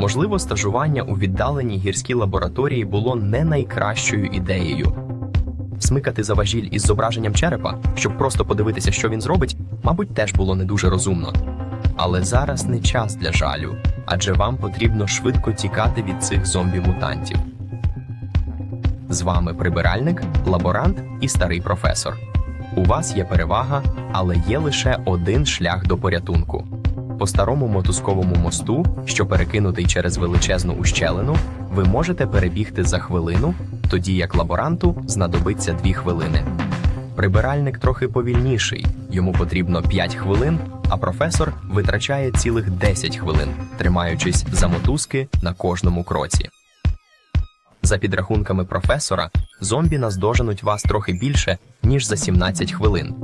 Можливо, стажування у віддаленій гірській лабораторії було не найкращою ідеєю. Смикати за важіль із зображенням черепа, щоб просто подивитися, що він зробить, мабуть, теж було не дуже розумно. Але зараз не час для жалю, адже вам потрібно швидко тікати від цих зомбі-мутантів. З вами прибиральник, лаборант і старий професор. У вас є перевага, але є лише один шлях до порятунку. По старому мотузковому мосту, що перекинутий через величезну ущелину, ви можете перебігти за хвилину, тоді як лаборанту знадобиться дві хвилини. Прибиральник трохи повільніший, йому потрібно 5 хвилин, а професор витрачає цілих 10 хвилин, тримаючись за мотузки на кожному кроці. За підрахунками професора, зомбі наздоженуть вас трохи більше, ніж за 17 хвилин.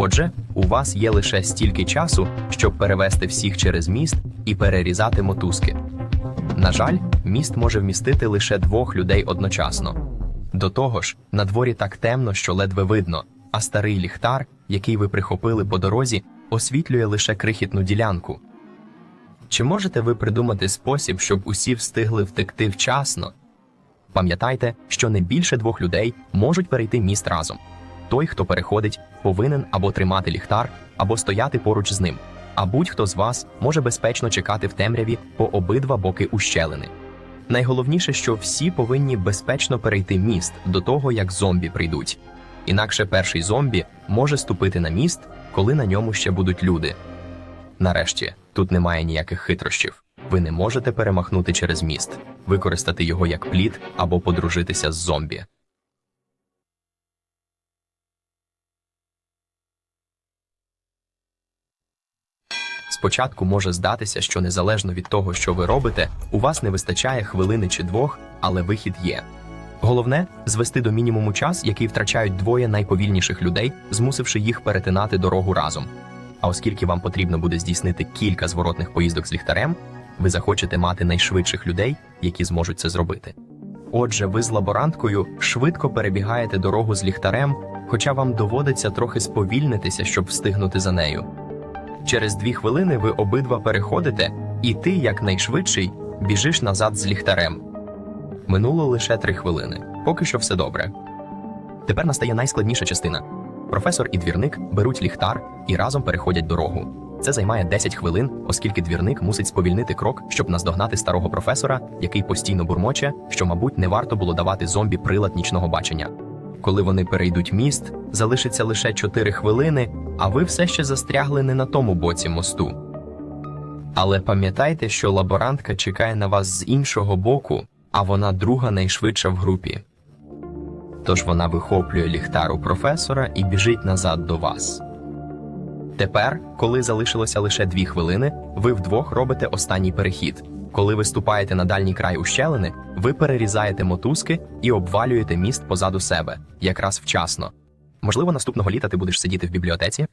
Отже, у вас є лише стільки часу, щоб перевести всіх через міст і перерізати мотузки. На жаль, міст може вмістити лише двох людей одночасно. До того ж, на дворі так темно, що ледве видно, а старий ліхтар, який ви прихопили по дорозі, освітлює лише крихітну ділянку. Чи можете ви придумати спосіб, щоб усі встигли втекти вчасно? Пам'ятайте, що не більше двох людей можуть перейти міст разом. Той, хто переходить, повинен або тримати ліхтар, або стояти поруч з ним. А будь-хто з вас може безпечно чекати в темряві по обидва боки ущелини. Найголовніше, що всі повинні безпечно перейти міст до того, як зомбі прийдуть. Інакше перший зомбі може ступити на міст, коли на ньому ще будуть люди. Нарешті, тут немає ніяких хитрощів. Ви не можете перемахнути через міст, використати його як плід або подружитися з зомбі. Спочатку може здатися, що незалежно від того, що ви робите, у вас не вистачає хвилини чи двох, але вихід є. Головне звести до мінімуму час, який втрачають двоє найповільніших людей, змусивши їх перетинати дорогу разом. А оскільки вам потрібно буде здійснити кілька зворотних поїздок з ліхтарем, ви захочете мати найшвидших людей, які зможуть це зробити. Отже, ви з лаборанткою швидко перебігаєте дорогу з ліхтарем, хоча вам доводиться трохи сповільнитися, щоб встигнути за нею. Через дві хвилини ви обидва переходите, і ти, як найшвидший, біжиш назад з ліхтарем. Минуло лише три хвилини. Поки що все добре. Тепер настає найскладніша частина. Професор і двірник беруть ліхтар і разом переходять дорогу. Це займає 10 хвилин, оскільки двірник мусить сповільнити крок, щоб наздогнати старого професора, який постійно бурмоче, що, мабуть, не варто було давати зомбі прилад нічного бачення. Коли вони перейдуть міст, залишиться лише 4 хвилини, а ви все ще застрягли не на тому боці мосту. Але пам'ятайте, що лаборантка чекає на вас з іншого боку, а вона друга найшвидша в групі. Тож вона вихоплює ліхтар у професора і біжить назад до вас. Тепер, коли залишилося лише дві хвилини, ви вдвох робите останній перехід. Коли ви ступаєте на дальній край ущелини, ви перерізаєте мотузки і обвалюєте міст позаду себе, якраз вчасно. Можливо, наступного літа ти будеш сидіти в бібліотеці,